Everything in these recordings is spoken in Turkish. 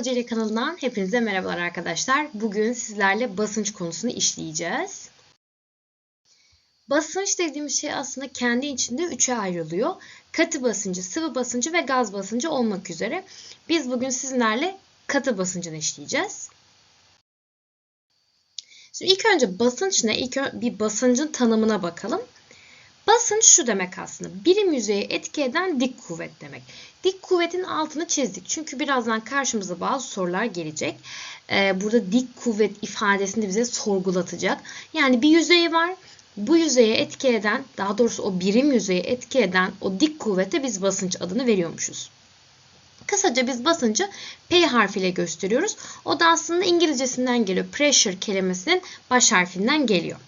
Hocayla kanalından hepinize merhabalar arkadaşlar. Bugün sizlerle basınç konusunu işleyeceğiz. Basınç dediğimiz şey aslında kendi içinde üçe ayrılıyor. Katı basıncı, sıvı basıncı ve gaz basıncı olmak üzere. Biz bugün sizlerle katı basıncını işleyeceğiz. Şimdi ilk önce basınç ne? İlk bir basıncın tanımına bakalım. Basınç şu demek aslında. Birim yüzeye etki eden dik kuvvet demek. Dik kuvvetin altını çizdik. Çünkü birazdan karşımıza bazı sorular gelecek. Ee, burada dik kuvvet ifadesini bize sorgulatacak. Yani bir yüzey var. Bu yüzeye etki eden, daha doğrusu o birim yüzeye etki eden o dik kuvvete biz basınç adını veriyormuşuz. Kısaca biz basıncı P harfiyle gösteriyoruz. O da aslında İngilizcesinden geliyor. Pressure kelimesinin baş harfinden geliyor.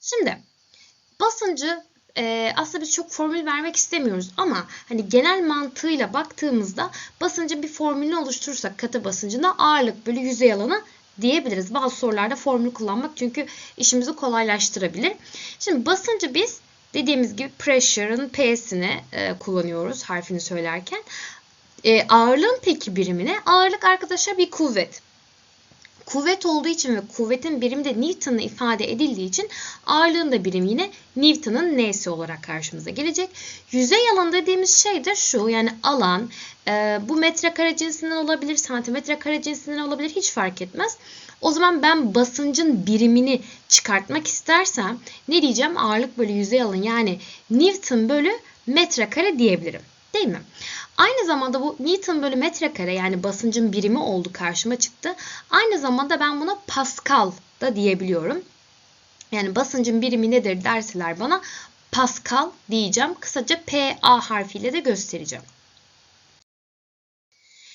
Şimdi basıncı e, aslında biz çok formül vermek istemiyoruz ama hani genel mantığıyla baktığımızda basıncın bir formülünü oluşturursak katı basıncında ağırlık bölü yüzey alanı diyebiliriz. Bazı sorularda formül kullanmak çünkü işimizi kolaylaştırabilir. Şimdi basıncı biz dediğimiz gibi pressure'ın P'sini e, kullanıyoruz harfini söylerken. E, ağırlığın peki birimine ağırlık arkadaşlar bir kuvvet. Kuvvet olduğu için ve kuvvetin birimi de Newton'la ifade edildiği için ağırlığın da birim yine Newton'ın N'si olarak karşımıza gelecek. Yüzey alan dediğimiz şey de şu yani alan e, bu metrekare cinsinden olabilir, santimetre kare cinsinden olabilir hiç fark etmez. O zaman ben basıncın birimini çıkartmak istersem ne diyeceğim? Ağırlık bölü yüzey alan yani Newton bölü metrekare diyebilirim. Değil mi? Aynı zamanda bu Newton bölü metrekare yani basıncın birimi oldu karşıma çıktı. Aynı zamanda ben buna Pascal da diyebiliyorum. Yani basıncın birimi nedir derseler bana Pascal diyeceğim. Kısaca PA harfiyle de göstereceğim.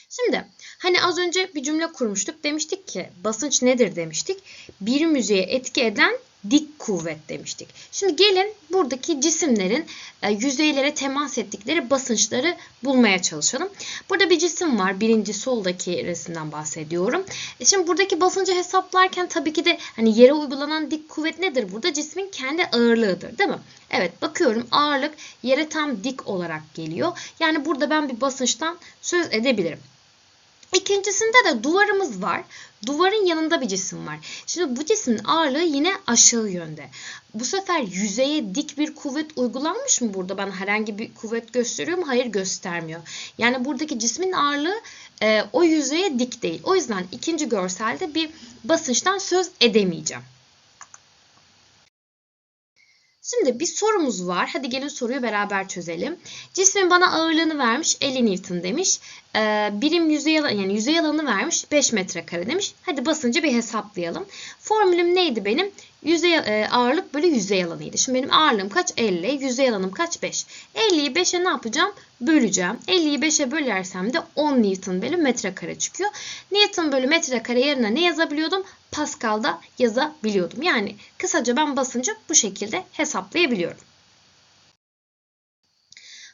Şimdi hani az önce bir cümle kurmuştuk. Demiştik ki basınç nedir demiştik. Bir müzeye etki eden dik kuvvet demiştik. Şimdi gelin buradaki cisimlerin e, yüzeylere temas ettikleri basınçları bulmaya çalışalım. Burada bir cisim var. Birinci soldaki resimden bahsediyorum. E şimdi buradaki basıncı hesaplarken tabii ki de hani yere uygulanan dik kuvvet nedir? Burada cismin kendi ağırlığıdır değil mi? Evet bakıyorum ağırlık yere tam dik olarak geliyor. Yani burada ben bir basınçtan söz edebilirim. İkincisinde de duvarımız var. Duvarın yanında bir cisim var. Şimdi bu cismin ağırlığı yine aşağı yönde. Bu sefer yüzeye dik bir kuvvet uygulanmış mı burada? Ben herhangi bir kuvvet gösteriyor mu? Hayır göstermiyor. Yani buradaki cismin ağırlığı e, o yüzeye dik değil. O yüzden ikinci görselde bir basınçtan söz edemeyeceğim. Şimdi bir sorumuz var. Hadi gelin soruyu beraber çözelim. Cismin bana ağırlığını vermiş 50 Newton demiş. Ee, birim yüzey alanı yani yüzey alanı vermiş 5 metrekare demiş. Hadi basıncı bir hesaplayalım. Formülüm neydi benim? Yüzey e, ağırlık bölü yüzey alanıydı. Şimdi benim ağırlığım kaç? 50. Yüzey alanım kaç? 5. 50'yi 5'e ne yapacağım? Böleceğim. 50'yi 5'e bölersem de 10 Newton bölü metrekare çıkıyor. Newton bölü metrekare yerine ne yazabiliyordum? Pascal'da yazabiliyordum. Yani kısaca ben basıncı bu şekilde hesaplayabiliyorum.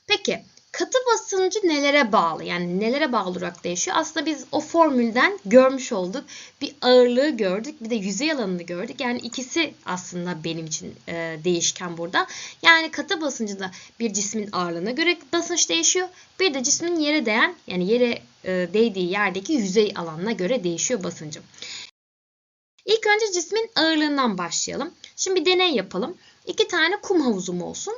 Peki katı basıncı nelere bağlı? Yani nelere bağlı olarak değişiyor? Aslında biz o formülden görmüş olduk. Bir ağırlığı gördük, bir de yüzey alanını gördük. Yani ikisi aslında benim için e, değişken burada. Yani katı basıncında bir cismin ağırlığına göre basınç değişiyor. Bir de cismin yere değen, yani yere e, değdiği yerdeki yüzey alanına göre değişiyor basıncı. İlk önce cismin ağırlığından başlayalım. Şimdi bir deney yapalım. İki tane kum havuzum olsun.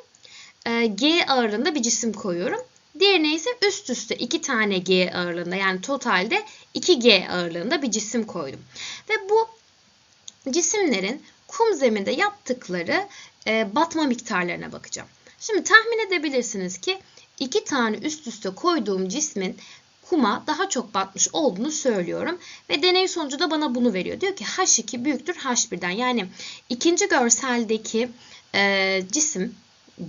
E, G ağırlığında bir cisim koyuyorum. Diğerine ise üst üste iki tane G ağırlığında yani totalde 2G ağırlığında bir cisim koydum. Ve bu cisimlerin kum zeminde yaptıkları e, batma miktarlarına bakacağım. Şimdi tahmin edebilirsiniz ki iki tane üst üste koyduğum cismin kuma daha çok batmış olduğunu söylüyorum. Ve deney sonucu da bana bunu veriyor. Diyor ki H2 büyüktür H1'den. Yani ikinci görseldeki e, cisim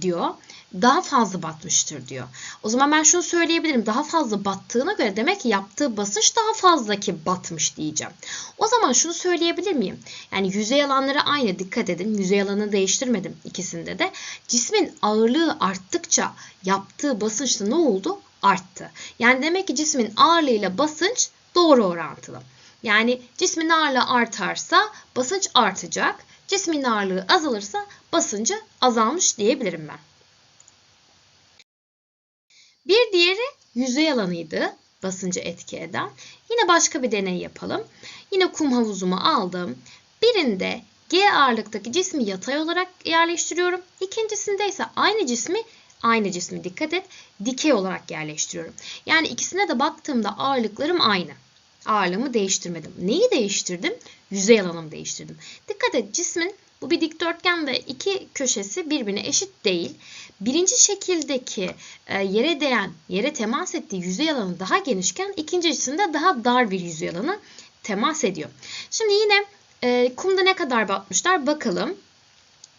diyor daha fazla batmıştır diyor. O zaman ben şunu söyleyebilirim. Daha fazla battığına göre demek ki yaptığı basınç daha fazla ki batmış diyeceğim. O zaman şunu söyleyebilir miyim? Yani yüzey alanları aynı dikkat edin. Yüzey alanını değiştirmedim ikisinde de. Cismin ağırlığı arttıkça yaptığı basınç da ne oldu? Arttı. Yani demek ki cismin ağırlığıyla basınç doğru orantılı. Yani cismin ağırlığı artarsa basınç artacak. Cismin ağırlığı azalırsa basıncı azalmış diyebilirim ben. Bir diğeri yüzey alanıydı. basıncı etki eden. Yine başka bir deney yapalım. Yine kum havuzumu aldım. Birinde G ağırlıktaki cismi yatay olarak yerleştiriyorum. İkincisinde ise aynı cismi aynı cismi dikkat et dikey olarak yerleştiriyorum. Yani ikisine de baktığımda ağırlıklarım aynı. Ağırlığımı değiştirmedim. Neyi değiştirdim? Yüzey alanımı değiştirdim. Dikkat et cismin bu bir dikdörtgen ve iki köşesi birbirine eşit değil. Birinci şekildeki e, yere değen, yere temas ettiği yüzey alanı daha genişken ikincisinde daha dar bir yüzey alanı temas ediyor. Şimdi yine e, kumda ne kadar batmışlar bakalım.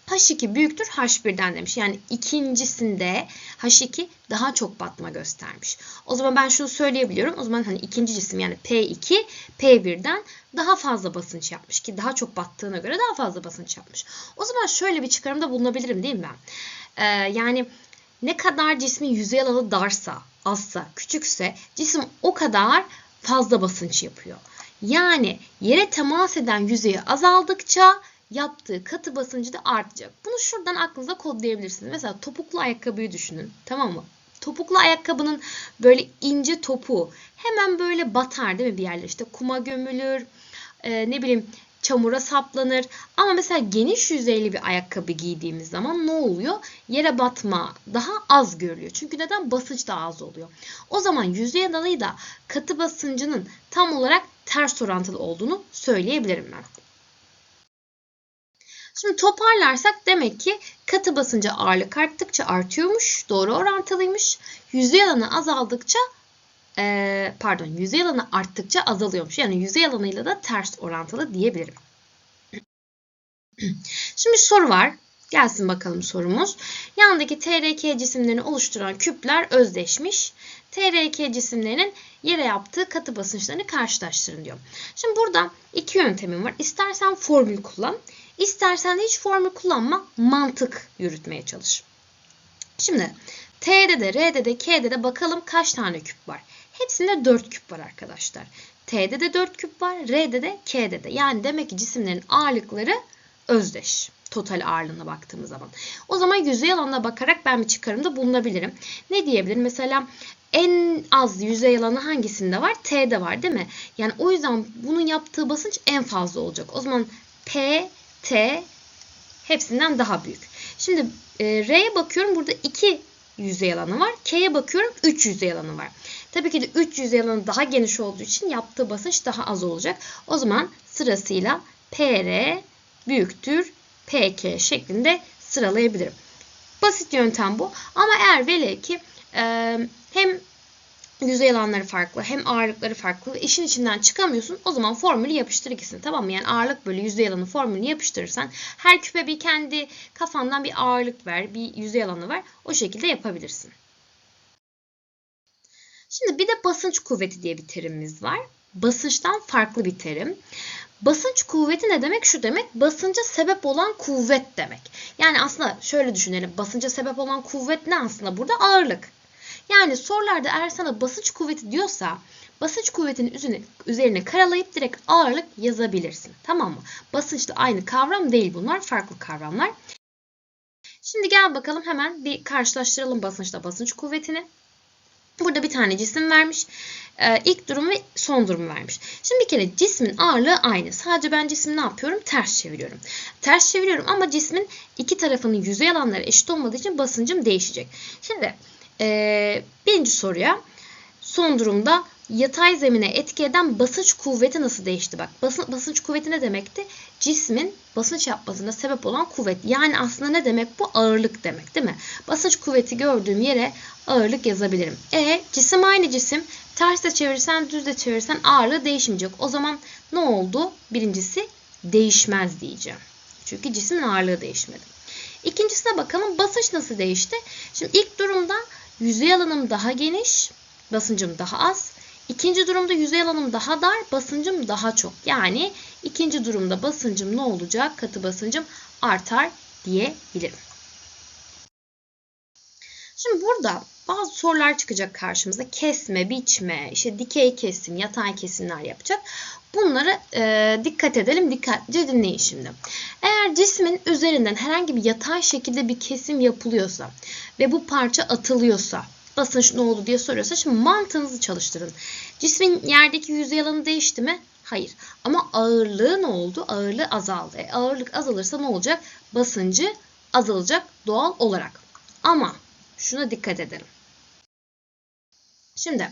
H2 büyüktür H1'den demiş. Yani ikincisinde H2 daha çok batma göstermiş. O zaman ben şunu söyleyebiliyorum. O zaman hani ikinci cisim yani P2 P1'den daha fazla basınç yapmış ki daha çok battığına göre daha fazla basınç yapmış. O zaman şöyle bir çıkarımda bulunabilirim değil mi ben? Ee, yani ne kadar cismin yüzey alanı darsa, azsa, küçükse cisim o kadar fazla basınç yapıyor. Yani yere temas eden yüzeyi azaldıkça yaptığı katı basıncı da artacak. Bunu şuradan aklınıza kodlayabilirsiniz. Mesela topuklu ayakkabıyı düşünün. Tamam mı? Topuklu ayakkabının böyle ince topu hemen böyle batar değil mi bir yerler? İşte kuma gömülür, e, ne bileyim çamura saplanır. Ama mesela geniş yüzeyli bir ayakkabı giydiğimiz zaman ne oluyor? Yere batma daha az görülüyor. Çünkü neden? Basınç daha az oluyor. O zaman yüzey alanıyla katı basıncının tam olarak ters orantılı olduğunu söyleyebilirim ben. Şimdi toparlarsak demek ki katı basınca ağırlık arttıkça artıyormuş. Doğru orantılıymış. Yüzey alanı azaldıkça e, pardon yüzey alanı arttıkça azalıyormuş. Yani yüzey alanıyla da ters orantılı diyebilirim. Şimdi soru var. Gelsin bakalım sorumuz. Yandaki TRK cisimlerini oluşturan küpler özdeşmiş. TRK cisimlerinin yere yaptığı katı basınçlarını karşılaştırın diyor. Şimdi burada iki yöntemim var. İstersen formül kullan. İstersen hiç formül kullanma. Mantık yürütmeye çalış. Şimdi T'de de, R'de de, K'de de bakalım kaç tane küp var. Hepsinde 4 küp var arkadaşlar. T'de de 4 küp var, R'de de, K'de de. Yani demek ki cisimlerin ağırlıkları özdeş. Total ağırlığına baktığımız zaman. O zaman yüzey alanına bakarak ben bir çıkarımda bulunabilirim. Ne diyebilirim? Mesela en az yüzey alanı hangisinde var? T'de var değil mi? Yani o yüzden bunun yaptığı basınç en fazla olacak. O zaman P, T hepsinden daha büyük. Şimdi e, R'ye bakıyorum. Burada 2 yüzey alanı var. K'ye bakıyorum 3 yüzey alanı var. Tabii ki de 3 yüzey alanı daha geniş olduğu için yaptığı basınç daha az olacak. O zaman sırasıyla PR büyüktür PK şeklinde sıralayabilirim. Basit yöntem bu. Ama eğer velev ki e, hem yüzey alanları farklı hem ağırlıkları farklı ve işin içinden çıkamıyorsun o zaman formülü yapıştır ikisini tamam mı? Yani ağırlık bölü yüzey alanı formülünü yapıştırırsan her küpe bir kendi kafandan bir ağırlık ver bir yüzey alanı ver o şekilde yapabilirsin. Şimdi bir de basınç kuvveti diye bir terimimiz var. Basınçtan farklı bir terim. Basınç kuvveti ne demek? Şu demek basınca sebep olan kuvvet demek. Yani aslında şöyle düşünelim. Basınca sebep olan kuvvet ne aslında? Burada ağırlık. Yani sorularda eğer sana basınç kuvveti diyorsa basınç kuvvetinin üzerine, üzerine karalayıp direkt ağırlık yazabilirsin. Tamam mı? Basınçla aynı kavram değil bunlar. Farklı kavramlar. Şimdi gel bakalım hemen bir karşılaştıralım basınçla basınç kuvvetini. Burada bir tane cisim vermiş. Ee, ilk durum ve son durumu vermiş. Şimdi bir kere cismin ağırlığı aynı. Sadece ben cismi ne yapıyorum? Ters çeviriyorum. Ters çeviriyorum ama cismin iki tarafının yüzey alanları eşit olmadığı için basıncım değişecek. Şimdi ee, birinci soruya son durumda yatay zemine etki eden basınç kuvveti nasıl değişti? Bak basın, basınç kuvveti ne demekti? Cismin basınç yapmasına sebep olan kuvvet. Yani aslında ne demek bu? Ağırlık demek değil mi? Basınç kuvveti gördüğüm yere ağırlık yazabilirim. E cisim aynı cisim. Ters de çevirsen düz de çevirsen ağırlığı değişmeyecek. O zaman ne oldu? Birincisi değişmez diyeceğim. Çünkü cismin ağırlığı değişmedi. İkincisine bakalım basınç nasıl değişti? Şimdi ilk durumda yüzey alanım daha geniş, basıncım daha az. İkinci durumda yüzey alanım daha dar, basıncım daha çok. Yani ikinci durumda basıncım ne olacak? Katı basıncım artar diyebilirim. Şimdi burada bazı sorular çıkacak karşımıza. Kesme, biçme, işte dikey kesim, yatay kesimler yapacak. Bunlara e, dikkat edelim. Dikkatlice dinleyin şimdi. Eğer cismin üzerinden herhangi bir yatay şekilde bir kesim yapılıyorsa ve bu parça atılıyorsa basınç ne oldu diye soruyorsa şimdi mantığınızı çalıştırın. Cismin yerdeki yüzey alanı değişti mi? Hayır. Ama ağırlığı ne oldu? Ağırlığı azaldı. E, ağırlık azalırsa ne olacak? Basıncı azalacak doğal olarak. Ama şuna dikkat edelim. Şimdi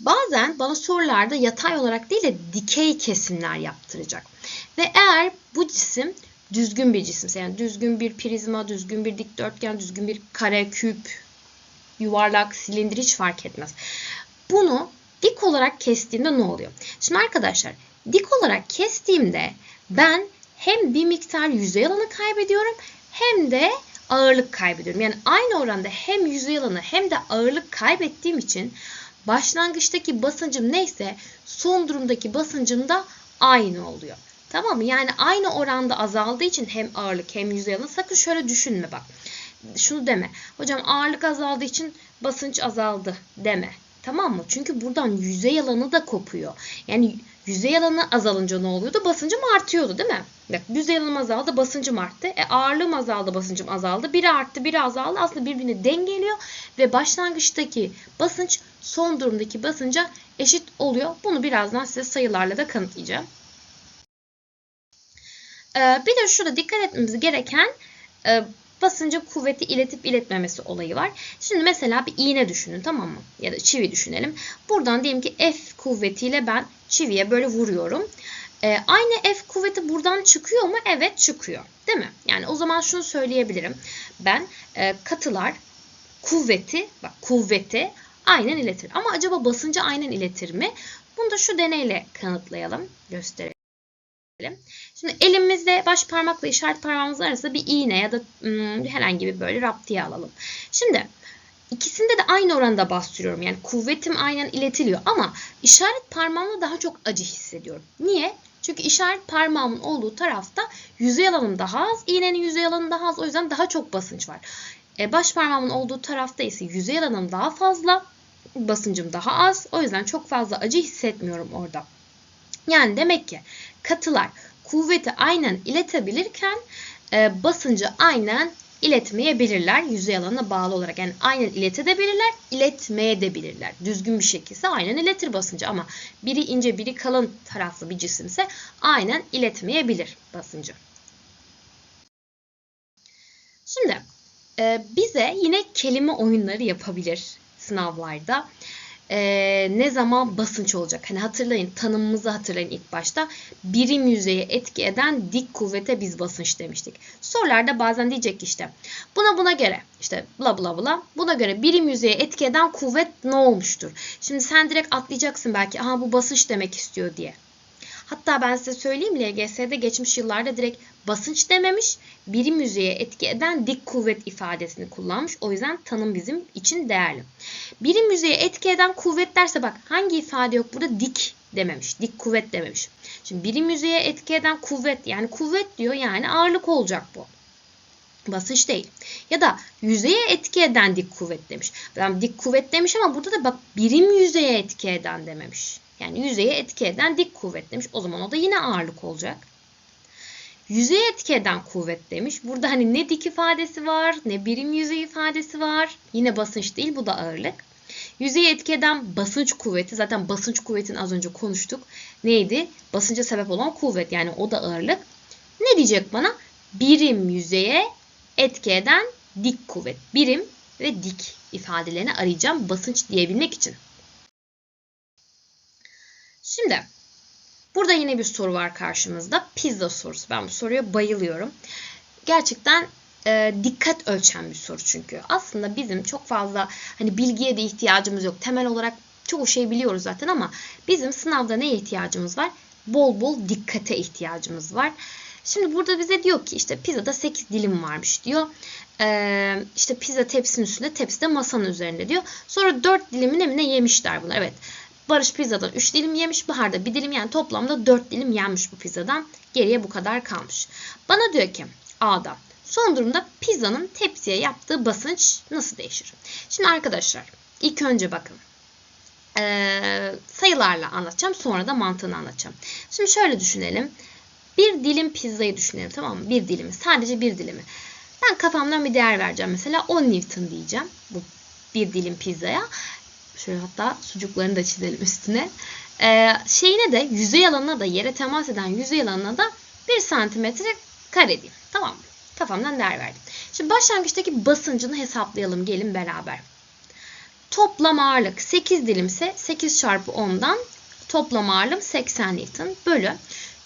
bazen bana sorularda yatay olarak değil de dikey kesimler yaptıracak. Ve eğer bu cisim düzgün bir cisimse yani düzgün bir prizma, düzgün bir dikdörtgen, düzgün bir kare, küp, yuvarlak, silindir hiç fark etmez. Bunu dik olarak kestiğimde ne oluyor? Şimdi arkadaşlar dik olarak kestiğimde ben hem bir miktar yüzey alanı kaybediyorum hem de ağırlık kaybediyorum. Yani aynı oranda hem yüzey alanı hem de ağırlık kaybettiğim için başlangıçtaki basıncım neyse son durumdaki basıncım da aynı oluyor. Tamam mı? Yani aynı oranda azaldığı için hem ağırlık hem yüzey alanı sakın şöyle düşünme bak. Şunu deme. Hocam ağırlık azaldığı için basınç azaldı deme. Tamam mı? Çünkü buradan yüzey alanı da kopuyor. Yani yüzey alanı azalınca ne oluyordu? Basıncım artıyordu değil mi? Bak yüzey alanım azaldı, basıncım arttı. E, ağırlığım azaldı, basıncım azaldı. Biri arttı, biri azaldı. Aslında birbirini dengeliyor ve başlangıçtaki basınç son durumdaki basınca eşit oluyor. Bunu birazdan size sayılarla da kanıtlayacağım. Ee, bir de şurada dikkat etmemiz gereken e, basıncın kuvveti iletip iletmemesi olayı var. Şimdi mesela bir iğne düşünün tamam mı? Ya da çivi düşünelim. Buradan diyelim ki F kuvvetiyle ben çiviye böyle vuruyorum. Ee, aynı F kuvveti buradan çıkıyor mu? Evet çıkıyor. Değil mi? Yani o zaman şunu söyleyebilirim. Ben e, katılar kuvveti, bak kuvveti aynen iletir. Ama acaba basıncı aynen iletir mi? Bunu da şu deneyle kanıtlayalım, gösterelim. Şimdi elimizde baş parmakla işaret parmağımız arasında bir iğne ya da ım, herhangi bir böyle raptiye alalım. Şimdi ikisinde de aynı oranda bastırıyorum. Yani kuvvetim aynen iletiliyor ama işaret parmağımla daha çok acı hissediyorum. Niye? Çünkü işaret parmağımın olduğu tarafta yüzey alanım daha az, iğnenin yüzey alanı daha az. O yüzden daha çok basınç var. E, baş parmağımın olduğu tarafta ise yüzey alanım daha fazla, basıncım daha az. O yüzden çok fazla acı hissetmiyorum orada. Yani demek ki katılar kuvveti aynen iletebilirken e, basıncı aynen iletmeyebilirler yüzey alanına bağlı olarak. Yani aynen iletebilirler, iletmeyebilirler. Düzgün bir şekilde aynen iletir basıncı ama biri ince biri kalın taraflı bir cisimse aynen iletmeyebilir basıncı. Şimdi e, bize yine kelime oyunları yapabilir sınavlarda e, ne zaman basınç olacak? Hani hatırlayın tanımımızı hatırlayın ilk başta. Birim yüzeye etki eden dik kuvvete biz basınç demiştik. Sorularda bazen diyecek işte buna buna göre işte bla bla bla buna göre birim yüzeye etki eden kuvvet ne olmuştur? Şimdi sen direkt atlayacaksın belki aha bu basınç demek istiyor diye. Hatta ben size söyleyeyim LGS'de geçmiş yıllarda direkt basınç dememiş, birim yüzeye etki eden dik kuvvet ifadesini kullanmış. O yüzden tanım bizim için değerli. Birim yüzeye etki eden kuvvet derse bak hangi ifade yok burada? Dik dememiş. Dik kuvvet dememiş. Şimdi birim yüzeye etki eden kuvvet yani kuvvet diyor yani ağırlık olacak bu. Basınç değil. Ya da yüzeye etki eden dik kuvvet demiş. Ben dik kuvvet demiş ama burada da bak birim yüzeye etki eden dememiş. Yani yüzeye etki eden dik kuvvet demiş. O zaman o da yine ağırlık olacak. Yüzeye etki eden kuvvet demiş. Burada hani ne dik ifadesi var ne birim yüzey ifadesi var. Yine basınç değil bu da ağırlık. Yüzeye etki eden basınç kuvveti zaten basınç kuvvetini az önce konuştuk. Neydi? Basınca sebep olan kuvvet yani o da ağırlık. Ne diyecek bana? Birim yüzeye etki eden dik kuvvet. Birim ve dik ifadelerini arayacağım basınç diyebilmek için. Şimdi burada yine bir soru var karşımızda. Pizza sorusu. Ben bu soruya bayılıyorum. Gerçekten e, dikkat ölçen bir soru çünkü. Aslında bizim çok fazla hani bilgiye de ihtiyacımız yok. Temel olarak çoğu şey biliyoruz zaten ama bizim sınavda neye ihtiyacımız var? Bol bol dikkate ihtiyacımız var. Şimdi burada bize diyor ki işte pizzada 8 dilim varmış diyor. Ee, işte pizza tepsinin üstünde, tepsi de masanın üzerinde diyor. Sonra 4 dilimin emine yemişler bunu. Evet. Barış pizzadan 3 dilim yemiş. Bahar da 1 dilim yani toplamda 4 dilim yenmiş bu pizzadan. Geriye bu kadar kalmış. Bana diyor ki A'da son durumda pizzanın tepsiye yaptığı basınç nasıl değişir? Şimdi arkadaşlar ilk önce bakın. Ee, sayılarla anlatacağım sonra da mantığını anlatacağım. Şimdi şöyle düşünelim. Bir dilim pizzayı düşünelim tamam mı? Bir dilimi sadece bir dilimi. Ben kafamdan bir değer vereceğim mesela 10 Newton diyeceğim bu bir dilim pizzaya. Şöyle hatta sucuklarını da çizelim üstüne. Ee, şeyine de yüzey alanına da yere temas eden yüzey alanına da 1 santimetre kare diyeyim. Tamam mı? Kafamdan değer verdim. Şimdi başlangıçtaki basıncını hesaplayalım gelin beraber. Toplam ağırlık 8 dilimse 8 çarpı 10'dan toplam ağırlığım 80 Newton bölü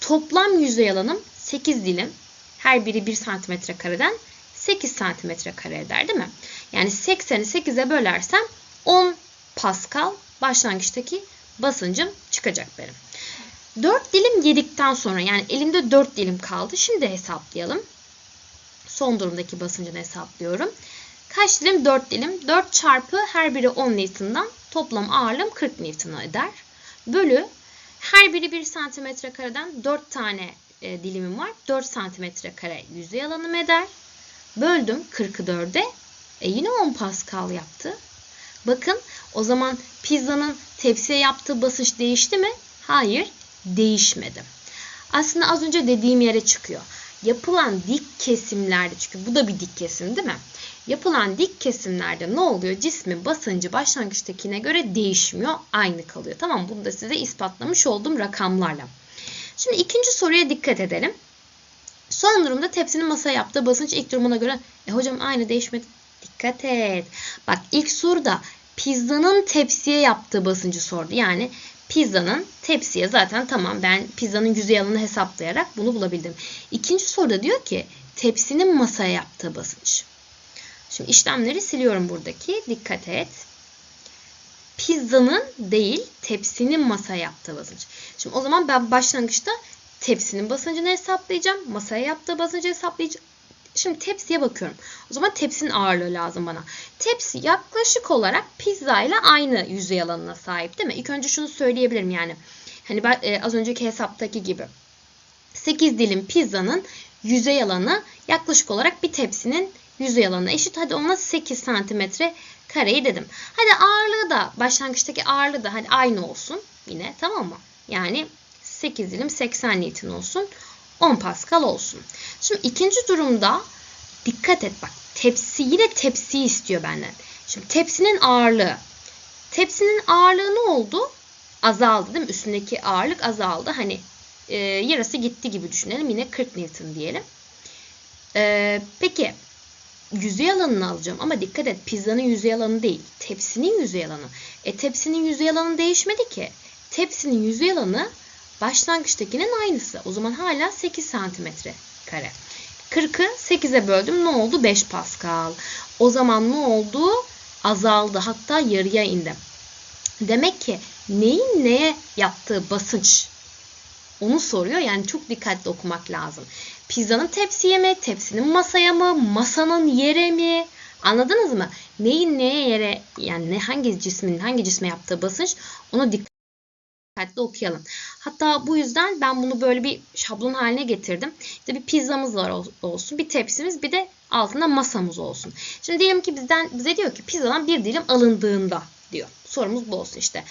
toplam yüzey alanım 8 dilim. Her biri 1 santimetre kareden 8 santimetre kare eder değil mi? Yani 80'i 8'e bölersem 10 Pascal başlangıçtaki basıncım çıkacak benim. 4 dilim yedikten sonra yani elimde 4 dilim kaldı. Şimdi hesaplayalım. Son durumdaki basıncını hesaplıyorum. Kaç dilim? 4 dilim. 4 çarpı her biri 10 Newton'dan toplam ağırlığım 40 Newton eder. Bölü her biri 1 santimetre kareden 4 tane e, dilimim var. 4 santimetre kare yüzey alanım eder. Böldüm 40'ı 4'e. E yine 10 Pascal yaptı. Bakın o zaman pizzanın tepsiye yaptığı basınç değişti mi? Hayır değişmedi. Aslında az önce dediğim yere çıkıyor. Yapılan dik kesimlerde çünkü bu da bir dik kesim değil mi? Yapılan dik kesimlerde ne oluyor? Cismin basıncı başlangıçtakine göre değişmiyor. Aynı kalıyor. Tamam Bunu da size ispatlamış olduğum rakamlarla. Şimdi ikinci soruya dikkat edelim. Son durumda tepsinin masaya yaptığı basınç ilk durumuna göre e hocam aynı değişmedi. Dikkat et. Bak ilk soruda pizzanın tepsiye yaptığı basıncı sordu. Yani pizzanın tepsiye zaten tamam ben pizzanın yüzey alanını hesaplayarak bunu bulabildim. İkinci soruda diyor ki tepsinin masaya yaptığı basınç. Şimdi işlemleri siliyorum buradaki. Dikkat et. Pizzanın değil tepsinin masaya yaptığı basınç. Şimdi o zaman ben başlangıçta tepsinin basıncını hesaplayacağım. Masaya yaptığı basıncı hesaplayacağım. Şimdi tepsiye bakıyorum. O zaman tepsinin ağırlığı lazım bana. Tepsi yaklaşık olarak pizza ile aynı yüzey alanına sahip değil mi? İlk önce şunu söyleyebilirim yani. Hani ben e, az önceki hesaptaki gibi. 8 dilim pizzanın yüzey alanı yaklaşık olarak bir tepsinin yüzey alanına eşit. Hadi ona 8 santimetre kareyi dedim. Hadi ağırlığı da başlangıçtaki ağırlığı da hadi aynı olsun yine tamam mı? Yani 8 dilim 80 Newton olsun. 10 Pascal olsun. Şimdi ikinci durumda dikkat et bak. Tepsi yine tepsi istiyor benden. Şimdi tepsinin ağırlığı. Tepsinin ağırlığı ne oldu? Azaldı değil mi? Üstündeki ağırlık azaldı. Hani e, yarısı gitti gibi düşünelim. Yine 40 Newton diyelim. E, peki yüzey alanını alacağım ama dikkat et pizzanın yüzey alanı değil. Tepsinin yüzey alanı. E tepsinin yüzey alanı değişmedi ki. Tepsinin yüzey alanı başlangıçtakinin aynısı. O zaman hala 8 santimetre kare. 40'ı 8'e böldüm. Ne oldu? 5 Pascal. O zaman ne oldu? Azaldı. Hatta yarıya indi. Demek ki neyin neye yaptığı basınç onu soruyor. Yani çok dikkatli okumak lazım. Pizzanın tepsiye mi? Tepsinin masaya mı? Masanın yere mi? Anladınız mı? Neyin neye yere yani ne hangi cismin hangi cisme yaptığı basınç onu dikkat dikkatli okuyalım. Hatta bu yüzden ben bunu böyle bir şablon haline getirdim. İşte bir pizzamız var olsun, bir tepsimiz, bir de altında masamız olsun. Şimdi diyelim ki bizden bize diyor ki pizzadan bir dilim alındığında diyor. Sorumuz bu olsun işte.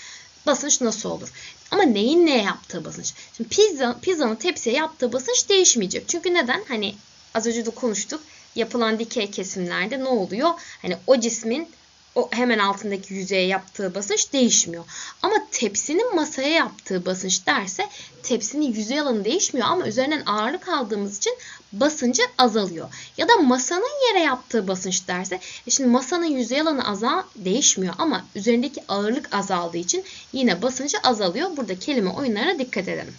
Basınç nasıl olur? Ama neyin neye yaptığı basınç? Şimdi pizza, pizzanın tepsiye yaptığı basınç değişmeyecek. Çünkü neden? Hani az önce de konuştuk. Yapılan dikey kesimlerde ne oluyor? Hani o cismin o hemen altındaki yüzeye yaptığı basınç değişmiyor. Ama tepsinin masaya yaptığı basınç derse tepsinin yüzey alanı değişmiyor ama üzerinden ağırlık aldığımız için basıncı azalıyor. Ya da masanın yere yaptığı basınç derse e şimdi masanın yüzey alanı azal değişmiyor ama üzerindeki ağırlık azaldığı için yine basıncı azalıyor. Burada kelime oyunlarına dikkat edelim.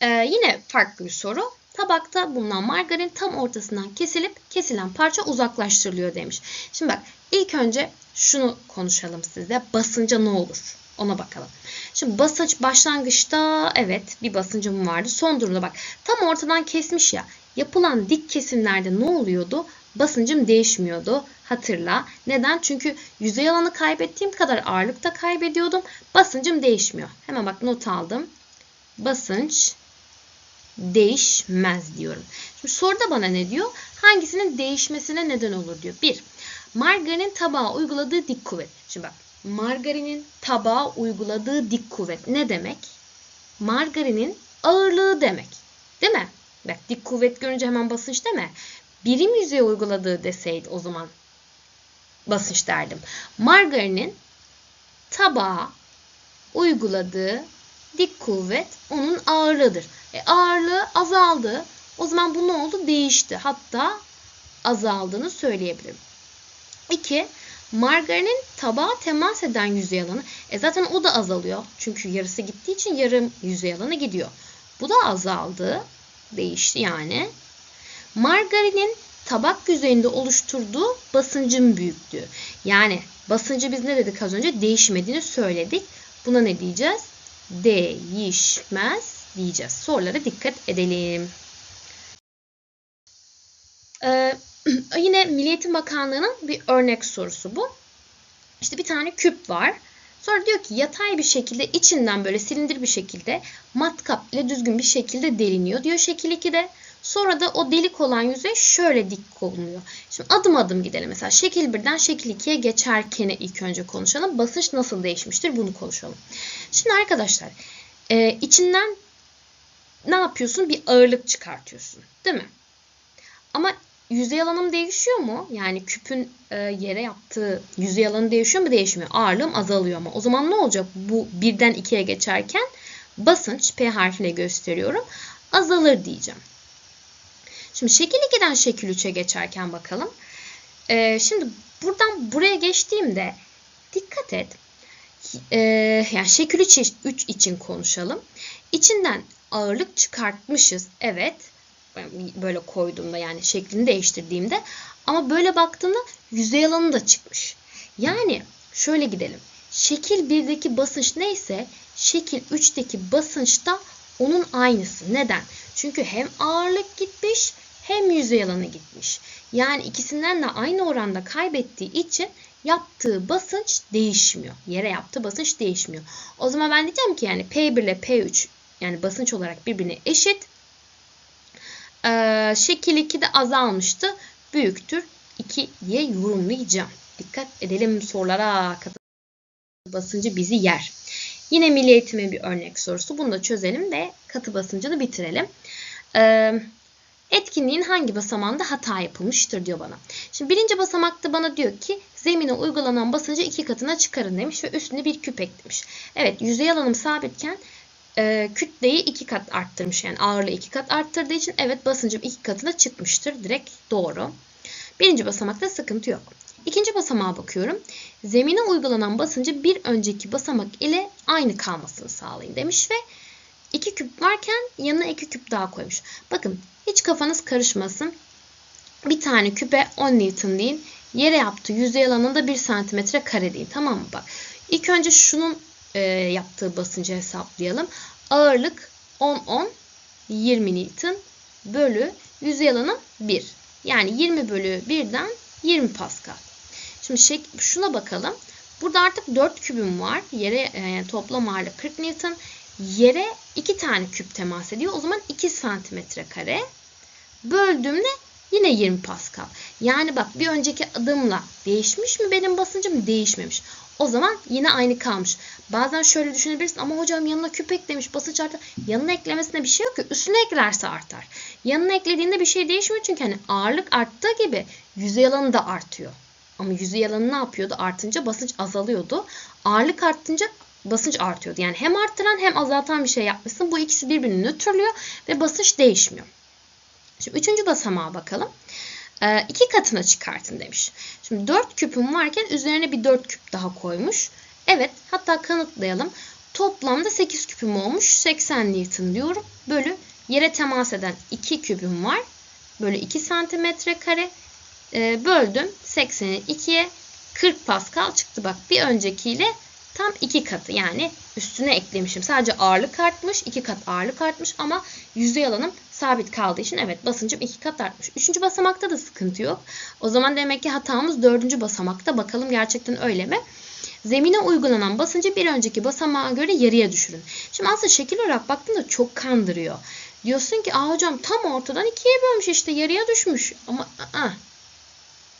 Ee, yine farklı bir soru. Tabakta bulunan margarin tam ortasından kesilip kesilen parça uzaklaştırılıyor demiş. Şimdi bak ilk önce şunu konuşalım sizle. Basınca ne olur? Ona bakalım. Şimdi basınç başlangıçta evet bir basıncım vardı. Son durumda bak tam ortadan kesmiş ya. Yapılan dik kesimlerde ne oluyordu? Basıncım değişmiyordu. Hatırla. Neden? Çünkü yüzey alanı kaybettiğim kadar ağırlık da kaybediyordum. Basıncım değişmiyor. Hemen bak not aldım. Basınç değişmez diyorum. Şimdi soruda bana ne diyor? Hangisinin değişmesine neden olur diyor. Bir, margarinin tabağa uyguladığı dik kuvvet. Şimdi bak, margarinin tabağa uyguladığı dik kuvvet ne demek? Margarinin ağırlığı demek. Değil mi? Bak dik kuvvet görünce hemen basınç deme. Birim yüzeye uyguladığı deseydi o zaman basınç derdim. Margarinin tabağa uyguladığı dik kuvvet onun ağırlığıdır. E, ağırlığı azaldı. O zaman bu ne oldu? Değişti. Hatta azaldığını söyleyebilirim. 2. Margarinin tabağa temas eden yüzey alanı. E zaten o da azalıyor. Çünkü yarısı gittiği için yarım yüzey alanı gidiyor. Bu da azaldı. Değişti yani. Margarinin tabak yüzeyinde oluşturduğu basıncın büyüklüğü. Yani basıncı biz ne dedik az önce? Değişmediğini söyledik. Buna ne diyeceğiz? Değişmez diyeceğiz. Sorulara dikkat edelim. Ee, yine Milli Eğitim Bakanlığı'nın bir örnek sorusu bu. İşte bir tane küp var. Sonra diyor ki yatay bir şekilde içinden böyle silindir bir şekilde matkap ile düzgün bir şekilde deliniyor diyor şekil 2'de. Sonra da o delik olan yüzey şöyle dik konuluyor. Şimdi adım adım gidelim. Mesela şekil 1'den şekil 2'ye geçerken ilk önce konuşalım. Basınç nasıl değişmiştir bunu konuşalım. Şimdi arkadaşlar e, içinden ne yapıyorsun? Bir ağırlık çıkartıyorsun. Değil mi? Ama yüzey alanım değişiyor mu? Yani küpün e, yere yaptığı yüzey alanı değişiyor mu? Değişmiyor. Ağırlığım azalıyor ama. O zaman ne olacak? Bu birden ikiye geçerken basınç P harfine gösteriyorum. Azalır diyeceğim. Şimdi şekil 2'den şekil 3'e geçerken bakalım. Ee, şimdi buradan buraya geçtiğimde dikkat et. Ee, yani şekil 3, 3 için konuşalım. İçinden ağırlık çıkartmışız. Evet. Böyle koyduğumda yani şeklini değiştirdiğimde. Ama böyle baktığımda yüzey alanı da çıkmış. Yani şöyle gidelim. Şekil 1'deki basınç neyse şekil 3'teki basınç da onun aynısı. Neden? Çünkü hem ağırlık gitmiş hem yüzey alanı gitmiş. Yani ikisinden de aynı oranda kaybettiği için yaptığı basınç değişmiyor. Yere yaptığı basınç değişmiyor. O zaman ben diyeceğim ki yani P1 ile P3 yani basınç olarak birbirine eşit. Ee, şekil 2 de azalmıştı. Büyüktür 2 diye yorumlayacağım. Dikkat edelim sorulara. Katı basıncı bizi yer. Yine milli eğitimin bir örnek sorusu. Bunu da çözelim ve katı basıncını bitirelim. Ee, etkinliğin hangi basamağında hata yapılmıştır diyor bana. Şimdi birinci basamakta bana diyor ki zemine uygulanan basıncı iki katına çıkarın demiş ve üstüne bir küp eklemiş. Evet yüzey alanım sabitken e, kütleyi iki kat arttırmış. Yani ağırlığı iki kat arttırdığı için evet basıncım iki katına çıkmıştır. Direkt doğru. Birinci basamakta sıkıntı yok. İkinci basamağa bakıyorum. Zemine uygulanan basıncı bir önceki basamak ile aynı kalmasını sağlayın demiş ve iki küp varken yanına iki küp daha koymuş. Bakın hiç kafanız karışmasın. Bir tane küpe 10 Newton deyin. Yere yaptığı yüzey alanında 1 santimetre kare deyin. Tamam mı? Bak. İlk önce şunun e, yaptığı basıncı hesaplayalım. Ağırlık 10 10 20 Newton bölü yüzey alanı 1. Yani 20 bölü 1'den 20 Pascal. Şimdi şey, şuna bakalım. Burada artık 4 kübüm var. Yere e, toplam ağırlık 40 Newton. Yere 2 tane küp temas ediyor. O zaman 2 santimetre kare. Böldüğümde yine 20 Pascal. Yani bak bir önceki adımla değişmiş mi benim basıncım? Değişmemiş. O zaman yine aynı kalmış. Bazen şöyle düşünebilirsin ama hocam yanına küp eklemiş basınç artar. Yanına eklemesine bir şey yok ki üstüne eklerse artar. Yanına eklediğinde bir şey değişmiyor çünkü hani ağırlık arttığı gibi yüzey alanı da artıyor. Ama yüzey alanı ne yapıyordu? Artınca basınç azalıyordu. Ağırlık arttınca basınç artıyordu. Yani hem arttıran hem azaltan bir şey yapmışsın. Bu ikisi birbirini nötrlüyor ve basınç değişmiyor. Şimdi üçüncü basamağa bakalım. Ee, iki katına çıkartın demiş. Şimdi dört küpüm varken üzerine bir dört küp daha koymuş. Evet hatta kanıtlayalım. Toplamda 8 küpüm olmuş. 80 Newton diyorum. Bölü yere temas eden 2 küpüm var. Bölü 2 santimetre kare. Ee, böldüm 80'i 2'ye 40 Pascal çıktı. Bak bir öncekiyle tam 2 katı. Yani üstüne eklemişim. Sadece ağırlık artmış. 2 kat ağırlık artmış ama yüzey alanım sabit kaldığı için evet basıncım 2 kat artmış. Üçüncü basamakta da sıkıntı yok. O zaman demek ki hatamız dördüncü basamakta. Bakalım gerçekten öyle mi? Zemine uygulanan basıncı bir önceki basamağa göre yarıya düşürün. Şimdi aslında şekil olarak baktığında çok kandırıyor. Diyorsun ki Aa hocam tam ortadan ikiye bölmüş işte yarıya düşmüş. Ama aa,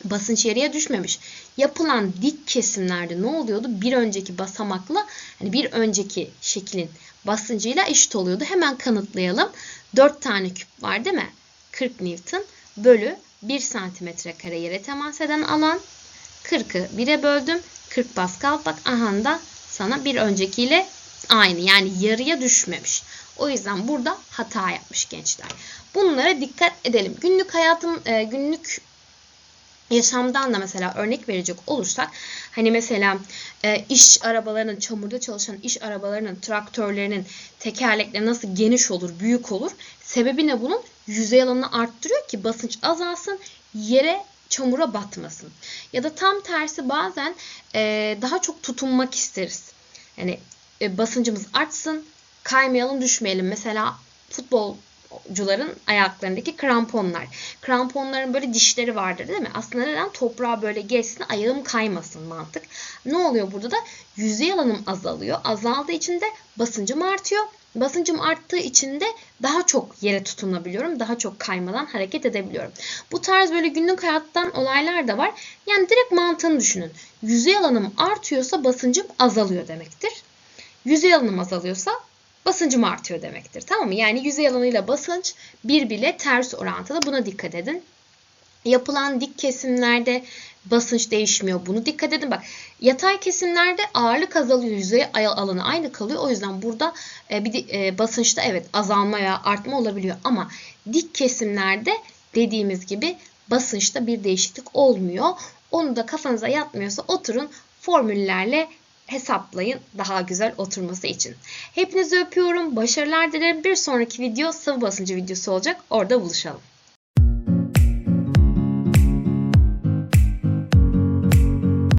basınç yarıya düşmemiş. Yapılan dik kesimlerde ne oluyordu? Bir önceki basamakla hani bir önceki şeklin basıncıyla eşit oluyordu. Hemen kanıtlayalım. 4 tane küp var değil mi? 40 Newton bölü 1 santimetre kare yere temas eden alan 40'ı 1'e böldüm. 40 Pascal bak aha da sana bir öncekiyle aynı. Yani yarıya düşmemiş. O yüzden burada hata yapmış gençler. Bunlara dikkat edelim. Günlük hayatım, e, günlük yaşamdan da mesela örnek verecek olursak hani mesela e, iş arabalarının çamurda çalışan iş arabalarının traktörlerinin tekerlekleri nasıl geniş olur büyük olur sebebi ne bunun? Yüzey alanını arttırıyor ki basınç azalsın yere çamura batmasın. Ya da tam tersi bazen e, daha çok tutunmak isteriz. Yani e, basıncımız artsın kaymayalım düşmeyelim. Mesela futbol futbolcuların ayaklarındaki kramponlar. Kramponların böyle dişleri vardır değil mi? Aslında neden? Toprağa böyle geçsin, ayağım kaymasın mantık. Ne oluyor burada da? Yüzey alanım azalıyor. Azaldığı için de basıncım artıyor. Basıncım arttığı için de daha çok yere tutunabiliyorum. Daha çok kaymadan hareket edebiliyorum. Bu tarz böyle günlük hayattan olaylar da var. Yani direkt mantığını düşünün. Yüzey alanım artıyorsa basıncım azalıyor demektir. Yüzey alanım azalıyorsa basıncım artıyor demektir. Tamam mı? Yani yüzey alanıyla basınç birbiriyle ters orantılı. Buna dikkat edin. Yapılan dik kesimlerde basınç değişmiyor. Bunu dikkat edin. Bak yatay kesimlerde ağırlık azalıyor. Yüzey alanı aynı kalıyor. O yüzden burada e, bir e, basınçta evet azalma veya artma olabiliyor. Ama dik kesimlerde dediğimiz gibi basınçta bir değişiklik olmuyor. Onu da kafanıza yatmıyorsa oturun formüllerle hesaplayın daha güzel oturması için. Hepinizi öpüyorum. Başarılar dilerim. Bir sonraki video sıvı basıncı videosu olacak. Orada buluşalım.